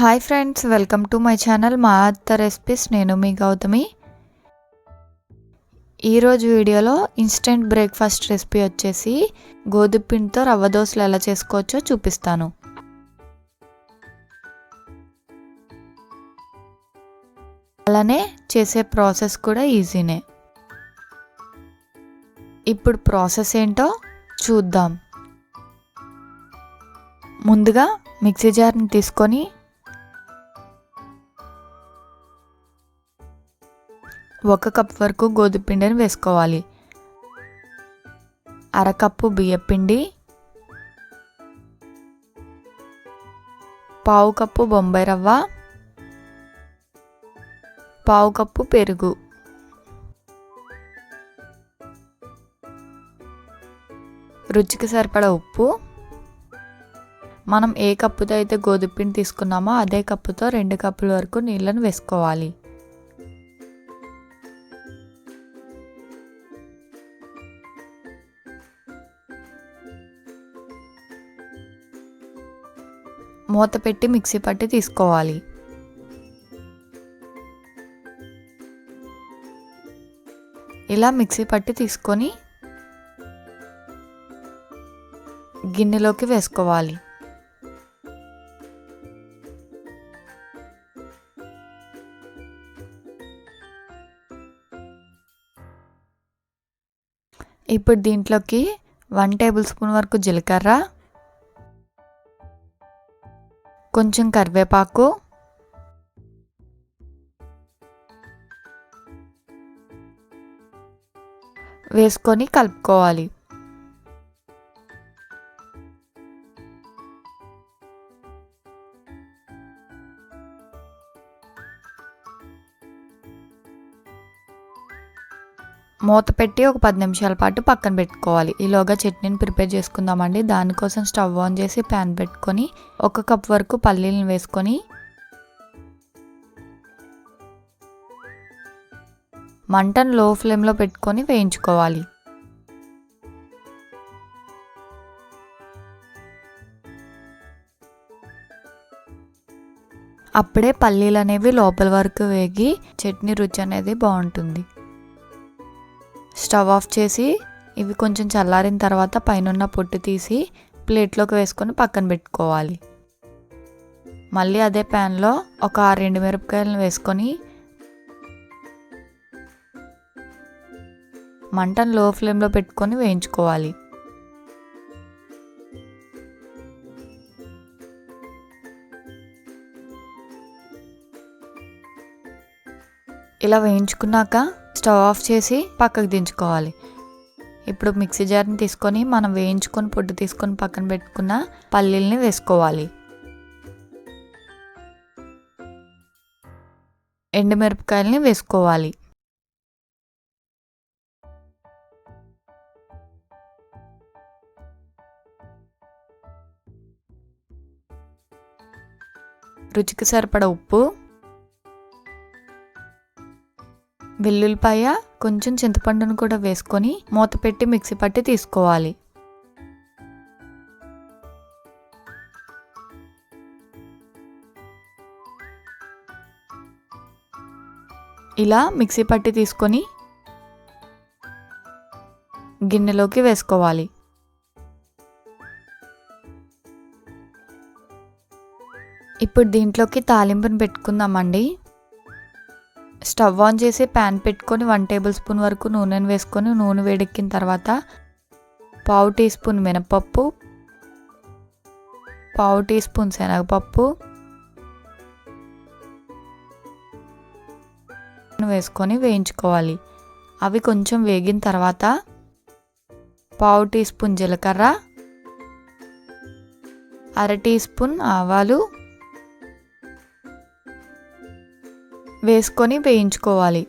Hi friends welcome to my channel మా అత్త recipes. నేను మీ గౌతమి. ఈరోజు వీడియోలో ఇన్స్టెంట్ బ్రేక్ఫాస్ట్ రెసిపీ వచ్చేసి గోధుమ పిండితో రవ్వ దోశలు ఎలా చేసుకోవచ్చో చూపిస్తాను. అలానే చేసే ప్రాసెస్ కూడా ఈజీనే ఇప్పుడు ప్రాసెస్ ఏంటో చూద్దాం. ముందుగా మిక్సీ జార్ని తీసుకొని ఒక కప్ వరకు గోధుమ పిండిని వేసుకోవాలి. అరకప్పు బియ్యపిండి పావు కప్పు బొంబాయి రవ్వ పావు కప్పు పెరుగు. రుచికి సరిపడ ఉప్పు. మనం ఏ కప్పుతో అయితే గోధుమ పిండి తీసుకున్నామో అదే కప్పుతో రెండు కప్పుల వరకు నీళ్ళను వేసుకోవాలి. మూత పెట్టి మిక్సీ పట్టి తీసుకోవాలి. ఇలా మిక్సీ పట్టి తీసుకొని గిన్నెలోకి వేసుకోవాలి. ఇప్పుడు దీంట్లోకి వన్ టేబుల్ స్పూన్ వరకు జీలకర్ర కొంచెం కరివేపాకు. వేసుకొని కలుపుకోవాలి. మూత పెట్టి ఒక పది నిమిషాల పాటు పక్కన పెట్టుకోవాలి. ఈలోగా చట్నీని ప్రిపేర్ చేసుకుందామండి. దానికోసం స్టవ్ ఆన్ చేసి ప్యాన్ పెట్టుకొని ఒక కప్ వరకు పల్లీలను వేసుకొని మంటను లో ఫ్లేమ్లో పెట్టుకొని వేయించుకోవాలి. అప్పుడే పల్లీలు అనేవి లోపల వరకు వేగి చట్నీ రుచి అనేది బాగుంటుంది. స్టవ్ ఆఫ్ చేసి ఇవి కొంచెం చల్లారిన తర్వాత పైన పొట్టు తీసి ప్లేట్లోకి వేసుకొని పక్కన పెట్టుకోవాలి. మళ్ళీ అదే ప్యాన్లో ఒక రెండు మిరపకాయలను వేసుకొని మంటను లో ఫ్లేమ్లో పెట్టుకొని వేయించుకోవాలి. ఇలా వేయించుకున్నాక స్టవ్ ఆఫ్ చేసి పక్కకు దించుకోవాలి. ఇప్పుడు మిక్సీ జార్ని తీసుకొని మనం వేయించుకొని పొట్టు తీసుకొని పక్కన పెట్టుకున్న పల్లీల్ని వేసుకోవాలి. ఎండుమిరపకాయలని వేసుకోవాలి. రుచికి సరిపడ ఉప్పు వెల్లుల్లిపాయ కొంచెం చింతపండును కూడా వేసుకొని మూత పెట్టి మిక్సీ పట్టి తీసుకోవాలి. ఇలా మిక్సీ పట్టి తీసుకొని గిన్నెలోకి వేసుకోవాలి. ఇప్పుడు దీంట్లోకి తాలింపుని పెట్టుకుందామండి. స్టవ్ ఆన్ చేసి ప్యాన్ పెట్టుకొని వన్ టేబుల్ స్పూన్ వరకు నూనెను వేసుకొని నూనె వేడెక్కిన తర్వాత పావు టీ స్పూన్ మినపప్పు పావు టీ స్పూన్ శనగపప్పు వేసుకొని వేయించుకోవాలి. అవి కొంచెం వేగిన తర్వాత పావు టీ స్పూన్ జీలకర్ర అర టీ స్పూన్ ఆవాలు వేసుకొని వేయించుకోవాలి.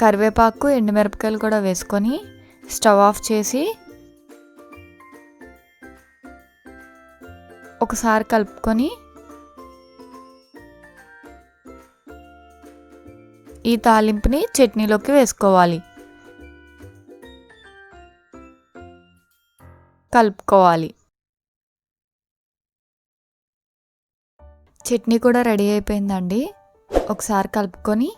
కరివేపాకు ఎండుమిరపకాయలు కూడా వేసుకొని స్టవ్ ఆఫ్ చేసి ఒకసారి కలుపుకొని ఈ తాలింపుని చట్నీలోకి వేసుకోవాలి. కలుపుకోవాలి. చట్నీ కూడా రెడీ అయిపోయిందండి. ఒకసారి కలుపుకొని.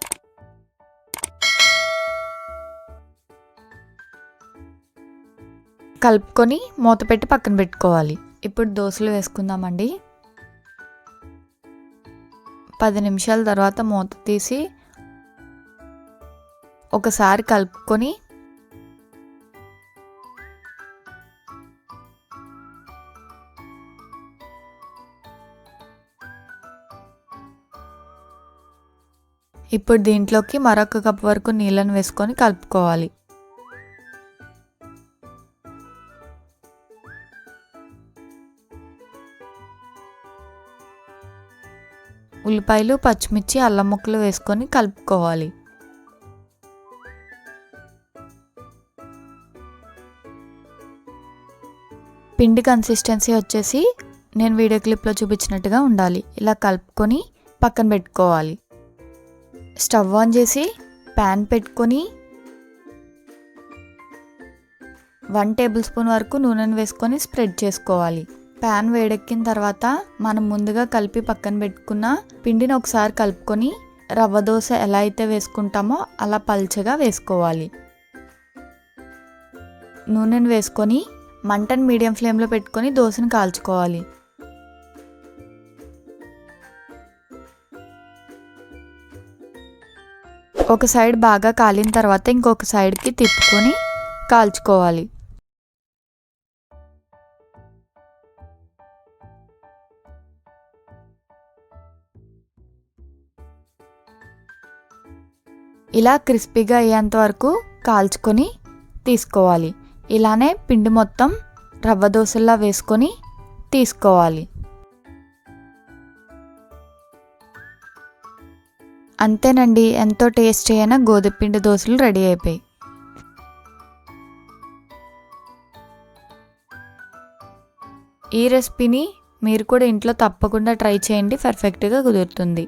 కలుపుకొని మూత పెట్టి పక్కన పెట్టుకోవాలి. ఇప్పుడు దోశలు వేసుకుందామండి. పది నిమిషాల తర్వాత మూత తీసి ఒకసారి కలుపుకొని ఇప్పుడు దీంట్లోకి మరొక కప్ వరకు నీళ్ళను వేసుకొని కలుపుకోవాలి. ఉల్లిపాయలు పచ్చిమిర్చి అల్లం ముక్కలు వేసుకొని కలుపుకోవాలి. పిండి కన్సిస్టెన్సీ వచ్చేసి నేను వీడియో క్లిప్లో చూపించినట్టుగా ఉండాలి. ఇలా కలుపుకొని పక్కన పెట్టుకోవాలి. స్టవ్ ఆన్ చేసి ప్యాన్ పెట్టుకొని వన్ టేబుల్ స్పూన్ వరకు నూనెను వేసుకొని స్ప్రెడ్ చేసుకోవాలి. ప్యాన్ వేడెక్కిన తర్వాత మనం ముందుగా కలిపి పక్కన పెట్టుకున్న పిండిని ఒకసారి కలుపుకొని రవ్వ దోశ ఎలా అయితే వేసుకుంటామో అలా పల్చగా వేసుకోవాలి. నూనెను వేసుకొని మంటను మీడియం ఫ్లేమ్లో పెట్టుకొని దోశను కాల్చుకోవాలి. ఒక సైడ్ బాగా కాలిన తర్వాత ఇంకొక సైడ్కి తిప్పుకొని కాల్చుకోవాలి. ఇలా క్రిస్పీగా అయ్యేంత వరకు కాల్చుకొని తీసుకోవాలి. ఇలానే పిండి మొత్తం రవ్వ దోశల్లా వేసుకొని తీసుకోవాలి. అంతేనండి ఎంతో టేస్టీ అయిన గోధుమపిండి దోశలు రెడీ అయిపోయాయి. ఈ రెసిపీని మీరు కూడా ఇంట్లో తప్పకుండా ట్రై చేయండి పర్ఫెక్ట్గా కుదురుతుంది.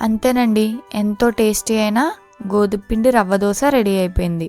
అంతేనండి ఎంతో టేస్టీ అయిన గోధుమపిండి రవ్వ దోశ రెడీ అయిపోయింది.